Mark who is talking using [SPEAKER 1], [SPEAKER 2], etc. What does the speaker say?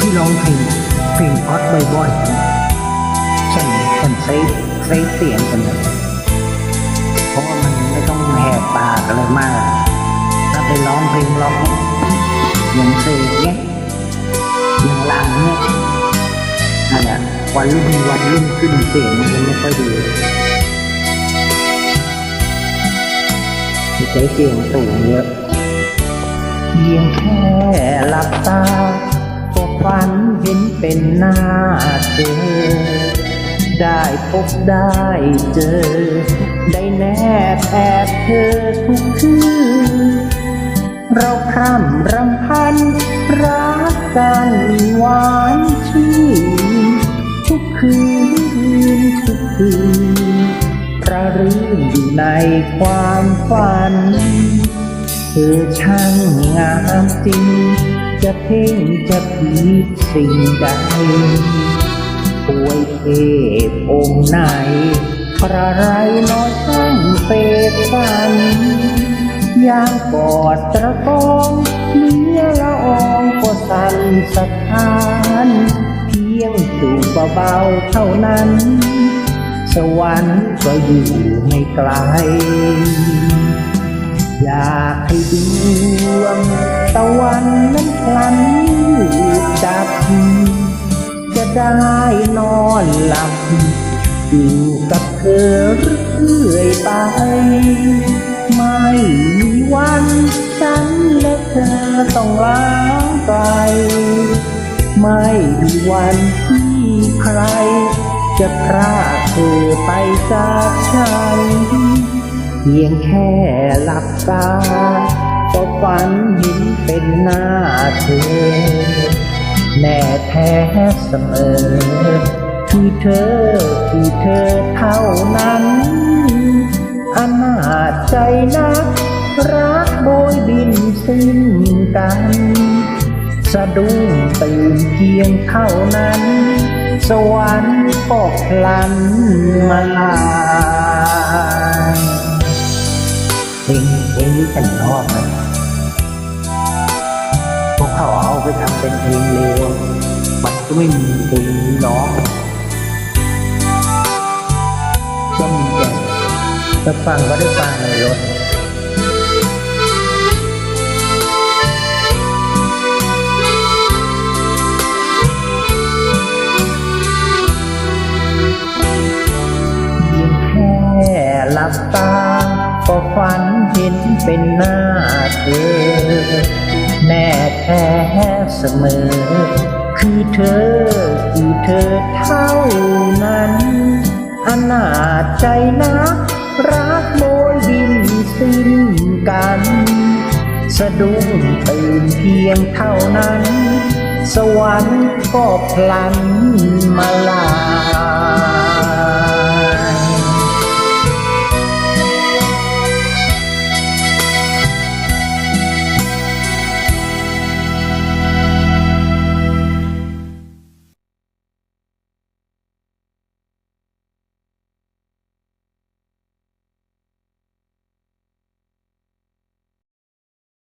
[SPEAKER 1] พี่ร้องเพลงเพลงออดบ่อยๆฉันฉันใช้ใช้เสียงกันนะเพราะว่ามันไม่ต้องแหกปากอะไรมาก ถ้าไปร้องเพลงร้องอย่างเสกเนี้ยอย่างลังเนี่ยนั่นแหละวันรุ่งวันรุ่งขึ้นเสียงมันไม่ค่อยดีใช้เสียงสูงเยอะ เพียงแค่หลับตาก็ฝันเห็นเป็นหน้าเธอ ได้พบได้เจอ ได้แนบแอบเธอทุกคืนเราพร่ำรำพัน รักกันหวานชื่นทุกคืนทุกคืนระรื่นอยู่ในความฝัน เธอช่างงามจริง จะเพ่งจะผีสิ่งใดป่วยเทพองค์ไหน ประไรน้อยช่างเปรตสันยางกอดตะกองเนื้อละอองก็สั่นสะท้าน เพียงจูบเบาๆเท่านั้น สวรรค์ก็อยู่ไม่ไกล อยากให้ดวงตะวันนั้นพลันดับจะได้นอนหลับ อยู่กับเธอเรื่อยไป ไม่มีวันฉันและเธอต้องล้างไกลไม่มีวันที่ใคร จะพรากเธอไปจากฉัน พียงแค่หลับตาก็ฝันเห็นเป็นหน้าเธอ แน่แท้เสมอ คือเธอคือเธอเท่านั้น อนาจใจนัก รักโบยบินสิ้นกัน สะดุ้งตื่นเพียงเท่านั้น สวรรค์ก็พลันมาลาย เพลงเพลงนี้ฉันชอบนะพวกเขาเอาไปทำเป็นเพลงเร็วมันก็ไม่มีเพลงนี้ร้องก็มีแต่จะฟังก็ได้ฟังในรถ ก็ฝันเห็นเป็นหน้าเธอ แน่แท้เสมอ คือเธอ คือเธอเท่านั้นอนาจใจนัก รักโบยบินสิ้นกัน สะดุ้งตื่นเพียงเท่านั้น สวรรค์ก็พลันมาลา